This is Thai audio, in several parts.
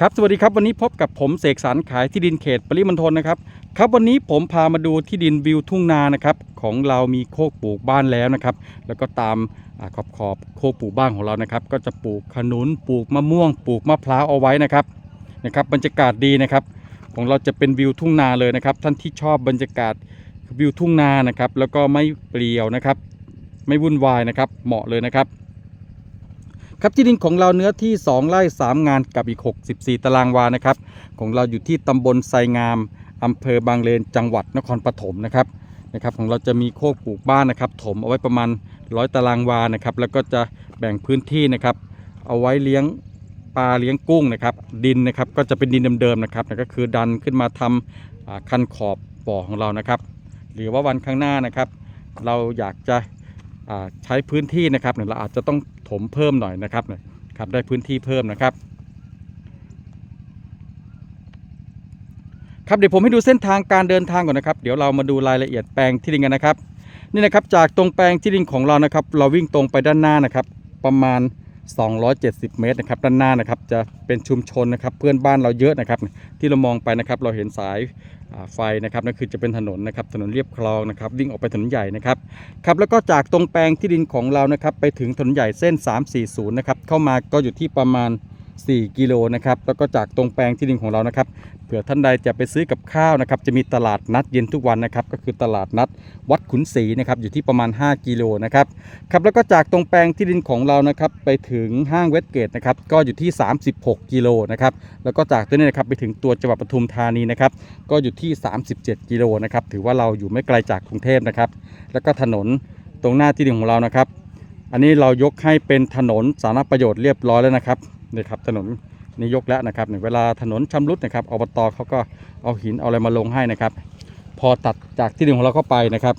ครับสวัสดีครับวันนี้พบกับผมเสกสรรขายที่ดินเขตปริมณฑลนะครับครับวันนี้ผมพามาดูที่ดินวิวทุ่งนานะครับของเรามีโคกปลูกบ้านแล้วนะครับ แล้วก็ตามอขอบขอบโคกปลูกบ้านของเรานะครับ ก็จะปลูกขนุนปลูกมะม่วง ปลูกมะพร้าวเอาไว้นะครับนะครับบรรยากาศดีนะครับ ของเราจะเป็นวิวทุ่งนาเลยนะครับ ท่านที่ชอบบรรยากาศวิวทุ่งนานะครับ แล้วก็ไม่เปลี่ยวนะครับ ไม่วุ่นวายนะครับ เหมาะเลยนะครับ ครับที่ดินของเราเนื้อที่ 2 ไร่ 3 งานกับอีก 64 ตารางวานะครับ ของเราอยู่ที่ตำบลไซงามอำเภอบางเลนจังหวัดนครปฐมนะครับนะครับ ของเราจะมีโคกปลูกบ้านนะครับ ถมเอาไว้ประมาณ 100 ตารางวานะครับ แล้วก็จะแบ่งพื้นที่นะครับ เอาไว้เลี้ยงปลาเลี้ยงกุ้งนะครับ ดินนะครับก็จะเป็นดินเดิมๆนะครับก็คือดันขึ้นมาทำอ่าคันขอบบ่อของเรานะครับ หรือว่าวันข้างหน้านะครับ เราอยากจะ ใช้พื้นที่นะครับเนี่ยเราอาจจะต้องถมเพิ่มหน่อยนะครับเนี่ยครับได้พื้นที่เพิ่มนะครับ ครับเดี๋ยวผมให้ดูเส้นทางการเดินทางก่อนนะครับ เดี๋ยวเรามาดูรายละเอียดแปลงที่ดินกันนะครับ นี่นะครับจากตรงแปลงที่ดินของเรานะครับ เราวิ่งตรงไปด้านหน้านะครับ ประมาณ 270 เมตรนะครับด้านหน้านะครับจะเป็นชุมชนนะครับเพื่อนบ้านเราเยอะนะครับที่เรามองไปนะครับเราเห็นสายไฟนะครับนั่นคือจะเป็นถนนนะครับถนนเรียบคลองนะครับวิ่งออกไปถนนใหญ่นะครับครับแล้วก็จากตรงแปลงที่ดินของเรานะครับไปถึงถนนใหญ่เส้น 340 นะครับเข้ามาก็อยู่ที่ประมาณ 4 กิโลนะครับแล้วก็จากตรงแปลงที่ดินของเรานะครับเผื่อท่านใดจะไปซื้อกับข้าวนะครับจะมีตลาดนัดเย็นทุกวันนะครับก็คือตลาดนัดวัดขุนศรีนะครับอยู่ที่ประมาณ 5 กิโลนะครับครับแล้วก็จากตรงแปลงที่ดินของเรานะครับไปถึงห้างเวสเกตนะครับก็อยู่ที่ 36 กิโลนะครับแล้วก็จากตัวนี้นะครับไปถึงตัวจังหวัดปทุมธานีนะครับก็อยู่ที่ 37 กิโลนะครับถือว่าเราอยู่ไม่ไกลจากกรุงเทพนะครับแล้วก็ถนนตรงหน้าที่ดินของเรานะครับ อันนี้เรายกให้เป็นถนนสาธารณประโยชน์เรียบร้อยแล้วนะครับ นี่ครับถนนนี่ยกแล้วนะครับเวลาถนนชำรุดนะครับอบตเขาก็เอาหินเอาอะไรมาลงให้นะครับ พอตัดจากที่ดินของเราเข้าไปนะครับ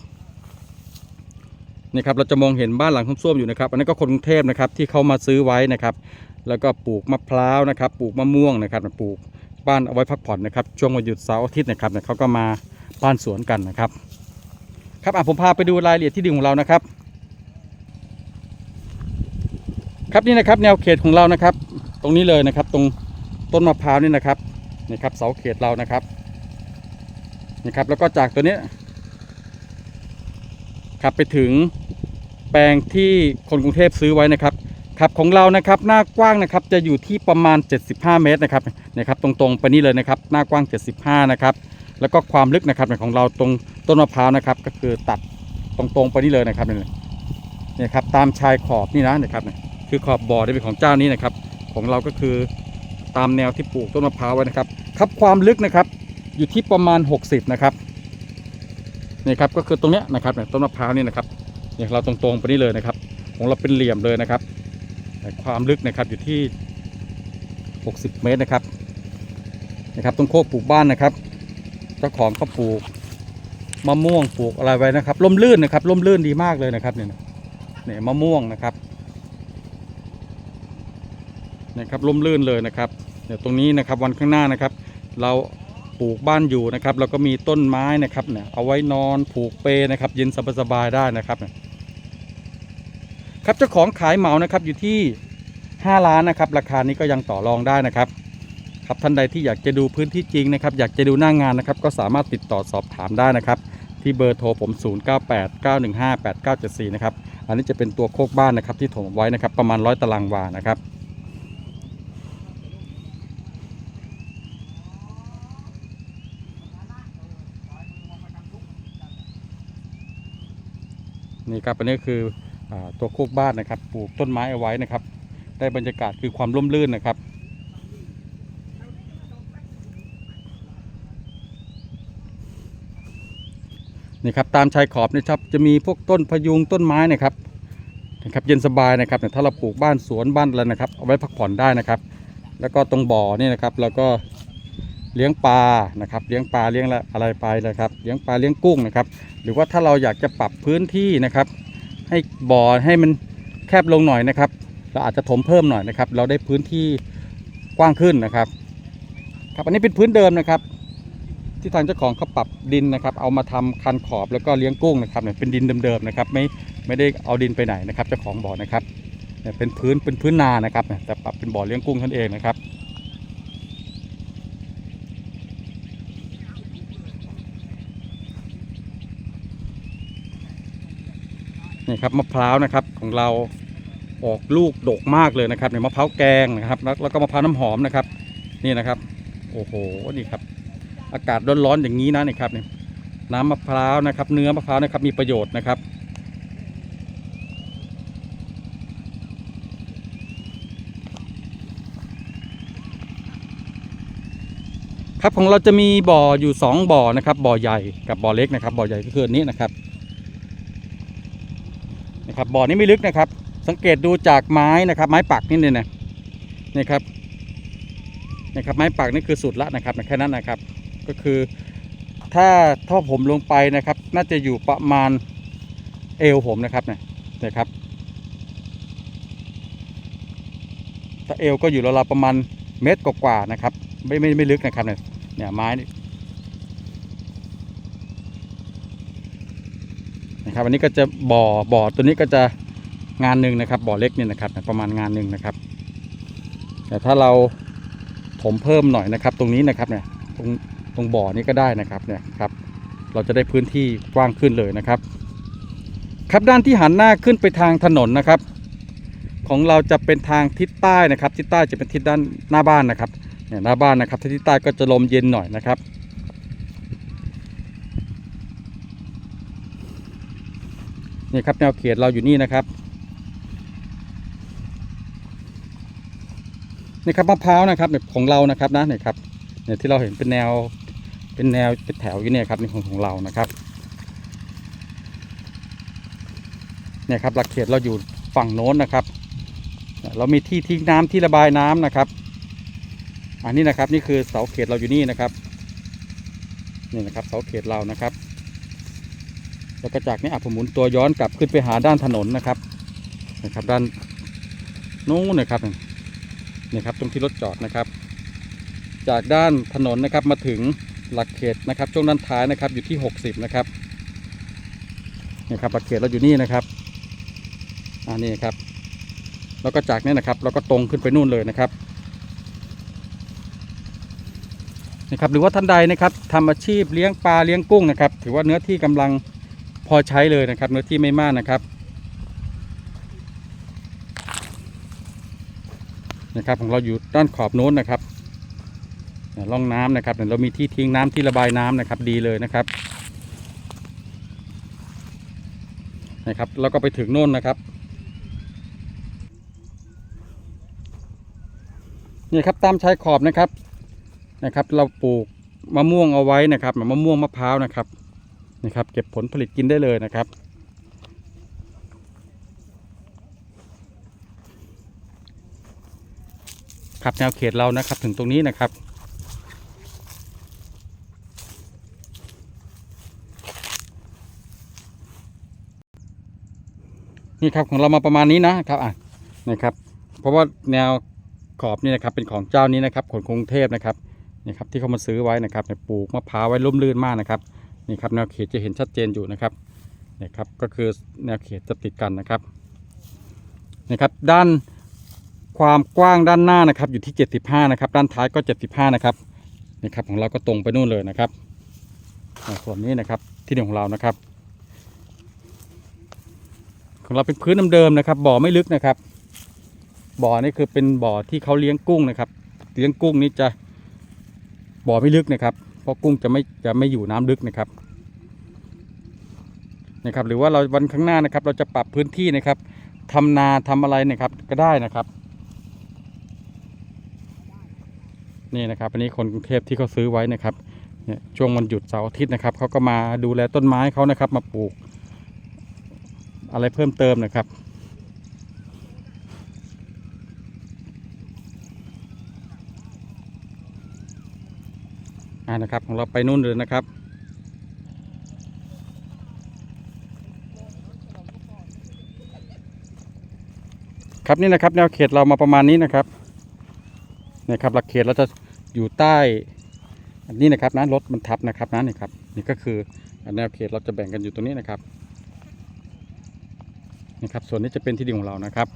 นี่ครับเราจะมองเห็นบ้านหลังส้วมๆอยู่นะครับ อันนี้นก็คนกรุงเทพนะครับที่เขามาซื้อไว้นะครับ แล้วก็ปลูกมะพร้าวนะครับ ปลูกมะม่วงนะครับปลูกบ้านเอาไว้พักผ่อนนะครับช่วงวันหยุดเสาร์อาทิตย์นะครับเนี่ยเขาก็มาบ้านสวนกันนะครับ ครับอะผมพาไปดูรายละเอียดที่ดินของเรานะครับ ครับนี่นะครับแนวเขตของเรานะครับ ตรงนี้เลยนะครับ ตรงต้นมะพร้าวนี่นะครับนี่ครับเสาเขตเรานะครับนี่ครับแล้วก็จากตัวนี้ครับไปถึงแปลงที่คนกรุงเทพซื้อไว้นะครับครับของเรานะครับหน้ากว้างนะครับจะอยู่ที่ประมาณ 75 เมตรนะครับนี่ครับตรงๆไปนี่เลยนะครับหน้ากว้าง 75 นะครับแล้วก็ความลึกนะครับของเราตรงต้นมะพร้าวนะครับก็คือตัดตรงๆไปนี่เลยนะครับนี่ครับตามชายขอบนี่นะนะครับคือขอบบ่อที่เป็นของเจ้านี้นะครับ ของเราก็คือตามแนวที่ปลูกต้นมะพร้าวไว้นะครับ ครับความลึกนะครับอยู่ที่ประมาณ 60 นะครับนี่ครับก็คือตรงเนี้ยนะครับต้นมะพร้าวนี่นะครับเนี่ยเราตรงๆไปนี่เลยนะครับ ของเราเป็นเหลี่ยมเลยนะครับแต่ความลึกนะครับอยู่ที่ 60 เมตรนะครับนะครับตรงโคกปลูกบ้านนะครับเจ้าของก็ปลูกมะม่วงปลูกอะไรไว้นะครับร่มรื่นนะครับร่มรื่นดีมากเลยนะครับเนี่ยเนี่ยมะม่วงนะครับ นี่ยครับร่มรื่นเลยนะครับเดี๋ยวตรงนี้นะครับวันข้างหน้านะครับ เราปลูกบ้านอยู่นะครับแล้วก็มีต้นไม้นะครับเนี่ยเอาไว้นอนผูกเปนะครับ เย็นสบายๆได้นะครับ ครับเจ้าของขายเหมานะครับอยู่ที่ 5 ล้านนะครับ ราคานี้ก็ยังต่อรองได้นะครับ ครับท่านใดที่อยากจะดูพื้นที่จริงนะครับ อยากจะดูหน้างงานนะครับ ก็สามารถติดต่อสอบถามได้นะครับ ที่เบอร์โทรผม 0989158974 นะครับอันนี้จะเป็นตัวโคกบ้านนะครับที่ถมไว้นะครับ ประมาณ100ตารางวานะครับ นี่ครับอันนี้คืออตัวโคกบ้านนะครับ ปลูกต้นไม้เอาไว้นะครับ ได้บรรยากาศคือความร่มรื่นนะครับนี่ครับตามชายขอบนี่ครับจะมีพวกต้นพยุงต้นไม้นะครับนะครับ เย็นสบายนะครับถ้าเราปลูกบ้านสวนบ้านอะไรนะครับเอาไว้พักผ่อนได้นะครับ แล้วก็ตรงบ่อนี่นะครับเราก็ เลี้ยงปลานะครับ เลี้ยงปลาเลี้ยงอะไรไปนะครับ เลี้ยงปลาเลี้ยงกุ้งนะครับ หรือว่าถ้าเราอยากจะปรับพื้นที่นะครับ ให้บ่อให้มันแคบลงหน่อยนะครับ เราอาจจะถมเพิ่มหน่อยนะครับ เราได้พื้นที่กว้างขึ้นนะครับครับอันนี้เป็นพื้นเดิมนะครับ ที่ทางเจ้าของเขาปรับดินนะครับ เอามาทำคันขอบแล้วก็เลี้ยงกุ้งนะครับเนี่ยเป็นดินเดิมๆนะครับ ไม่ไม่ได้เอาดินไปไหนนะครับเจ้าของบ่อนะครับเนี่ยเป็นพื้นเป็นพื้นนานะครับเนี่ยแต่ปรับเป็นบ่อเลี้ยงกุ้งท่านเองนะครับ นี่ครับมะพร้าวนะครับของเราออกลูกดกมากเลยนะครับเนี่ยมะพร้าวแกงนะครับ แล้วก็มะพร้าวน้ำหอมนะครับ นี่นะครับ โอ้โหนี่ครับ อากาศร้อนๆอย่างนี้นะนี่ครับนี่น้ำมะพร้าวนะครับ เนื้อมะพร้าวนะครับมีประโยชน์นะครับครับของเราจะมีบ่ออยู่สองบ่อนะครับบ่อใหญ่กับบ่อเล็กนะครับบ่อใหญ่ก็คือนี้นะครับ นะครับบ่อนี้ไม่ลึกนะครับ สังเกตดูจากไม้นะครับ ไม้ปักนี่เนี่ยนะนี่ครับนะครับไม้ปักนี่คือสุดละนะครับแค่นั้นนะครับ ก็คือถ้าท่อผมลงไปนะครับ น่าจะอยู่ประมาณเอวผมนะครับเนี่ยนะครับถ้าเอวก็อยู่ราวๆประมาณเมตรกว่าๆนะครับ ไม่ไม่ไม่ลึกนะครับเนี่ยเนี่ยไม้ นะครับอันนี้ก็จะบ่อบ่อตัวนี้ก็จะงานหนึ่งนะครับ บ่อเล็กเนี่ยนะครับ ประมาณงานหนึ่งนะครับ แต่ถ้าเราถมเพิ่มหน่อยนะครับ ตรงนี้นะครับเนี่ยตรงตรงบ่อนี้ก็ได้นะครับเนี่ยครับ เราจะได้พื้นที่กว้างขึ้นเลยนะครับ ครับด้านที่หันหน้าขึ้นไปทางถนนนะครับ ของเราจะเป็นทางทิศใต้นะครับ ทิศใต้จะเป็นทิศด้านหน้าบ้านนะครับเนี่ยหน้าบ้านนะครับทิศใต้ก็จะลมเย็นหน่อยนะครับ นี่ครับแนวเขตเราอยู่นี่นะครับนี่ครับมะพร้าวนะครับเนี่ยของเรานะครับนะเนี่ยครับเนี่ยที่เราเห็นเป็นแนวเป็นแนวเป็นแถวอยู่เนี่ยครับนี่ของของเรานะครับเนี่ยครับหลักเขตเราอยู่ฝั่งโน้นนะครับ เรามีที่ทิ้งน้ำที่ระบายน้ำนะครับ อันนี้นะครับนี่คือเสาเขตเราอยู่นี่นะครับนี่นะครับเสาเขตเรานะครับ แล้วก็จากนี้อะผมหมุนตัวย้อนกลับขึ้นไปหาด้านถนนนะครับนะครับ ด้านนู้นนะครับนี่ครับตรงที่รถจอดนะครับ จากด้านถนนนะครับมาถึงหลักเขตนะครับ ช่วงด้านท้ายนะครับอยู่ที่ 60 นะครับนี่ครับหลักเขตเราอยู่นี่นะครับอันนี้ครับ แล้วก็จากนี้นะครับ เราก็ตรงขึ้นไปนู่นเลยนะครับนะครับหรือว่าท่านใดนะครับทำอาชีพเลี้ยงปลาเลี้ยงกุ้งนะครับ ถือว่าเนื้อที่กำลัง พอใช้เลยนะครับ เนื้อที่ไม่มากนะครับนะครับของเราอยู่ด้านขอบโน้นนะครับเนี่ยร่องน้ำนะครับเนี่ยเรามีที่ทิ้งน้ำที่ระบายน้ำนะครับดีเลยนะครับนะครับ แล้วก็ไปถึงโน่นนะครับนี่ครับตามชายขอบนะครับนะครับ เราปลูกมะม่วงเอาไว้นะครับมะม่วงมะพร้าวนะครับ นะครับ เก็บผลผลิตกินได้เลยนะครับครับแนวเขตเรานะครับถึงตรงนี้นะครับนี่ครับของเรามาประมาณนี้นะครับอะนะครับ เพราะว่าแนวขอบนี่นะครับเป็นของเจ้านี้นะครับขนกรุงเทพนะครับนี่ครับที่เขามาซื้อไว้นะครับปลูกมะพร้าวไว้ร่มรื่นมากนะครับ นี่ครับแนวเขตจะเห็นชัดเจนอยู่นะครับนี่ครับก็คือแนวเขตจะติดกันนะครับนี่ครับด้านความกว้างด้านหน้านะครับอยู่ที่ 75 นะครับ ด้านท้ายก็ 75 นะครับนี่ครับของเราก็ตรงไปนู่นเลยนะครับส่วนนี้นะครับที่ดินของเรานะครับ ของเราเป็นพื้นเดิมๆนะครับ บ่อไม่ลึกนะครับ บ่อนี่คือเป็นบ่อที่เขาเลี้ยงกุ้งนะครับ เลี้ยงกุ้งนี่จะบ่อไม่ลึกนะครับ เพราะกุ้งจะไม่จะไม่อยู่น้ำลึกนะครับนะครับหรือว่าเราวันข้างหน้านะครับ เราจะปรับพื้นที่นะครับทำนาทำอะไรนะครับก็ได้นะครับนี่นะครับอันนี้คนกรุงเทพที่เขาซื้อไว้นะครับเนี่ยช่วงวันหยุดเสาร์อาทิตย์นะครับเขาก็มาดูแลต้นไม้เขานะครับ มาปลูก อะไรเพิ่มเติมนะครับ นะครับ ของเราไปนู่นเลยนะครับ ครับนี่นะครับ แนวเขตเรามาประมาณนี้นะครับนี่ครับหลักเขตเราจะอยู่ใต้อันนี้นะครับนะรถมันทับนะครับนะนี่ครับนี่ก็คือแนวเขตเราจะแบ่งกันอยู่ตรงนี้นะครับนี่ครับส่วนนี้จะเป็นที่ดินของเรานะครับ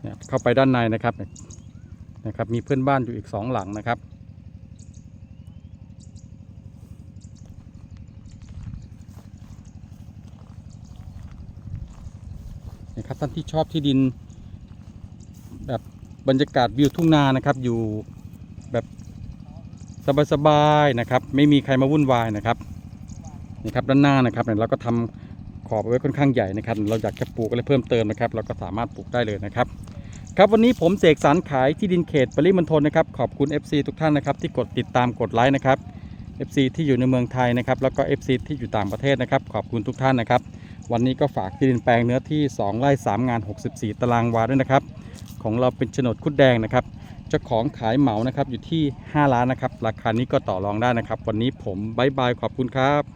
เนี่ยเข้าไปด้านในนะครับ นะครับมีเพื่อนบ้านอยู่อีกสองหลังนะครับ นะครับท่านที่ชอบที่ดิน แบบบรรยากาศวิวทุ่งนานะครับอยู่แบบสบายๆนะครับ ไม่มีใครมาวุ่นวายนะครับนี่ครับด้านหน้านะครับเนี่ยเราก็ทำขอบไว้ค่อนข้างใหญ่นะครับ เราอยากจะปลูกอะไรเพิ่มเติมนะครับ เราก็สามารถปลูกได้เลยนะครับ ครับวันนี้ผมเสกสรรขายที่ดินเขตปริมณฑลนะครับขอบคุณ FC ทุกท่านนะครับที่กดติดตามกดไลค์นะครับ FC ที่อยู่ในเมืองไทยนะครับแล้วก็ FC ที่อยู่ต่างประเทศนะครับขอบคุณทุกท่านนะครับ วันนี้ก็ฝากที่ดินแปลงเนื้อที่ 2ไร่3งาน 64 ตารางวาด้วยนะครับ ของเราเป็นโฉนดคุดแดงนะครับเจ้าของขายเหมานะครับอยู่ที่ 5 ล้านนะครับราคานี้ก็ต่อรองได้นะครับ วันนี้ผมบายบายขอบคุณครับ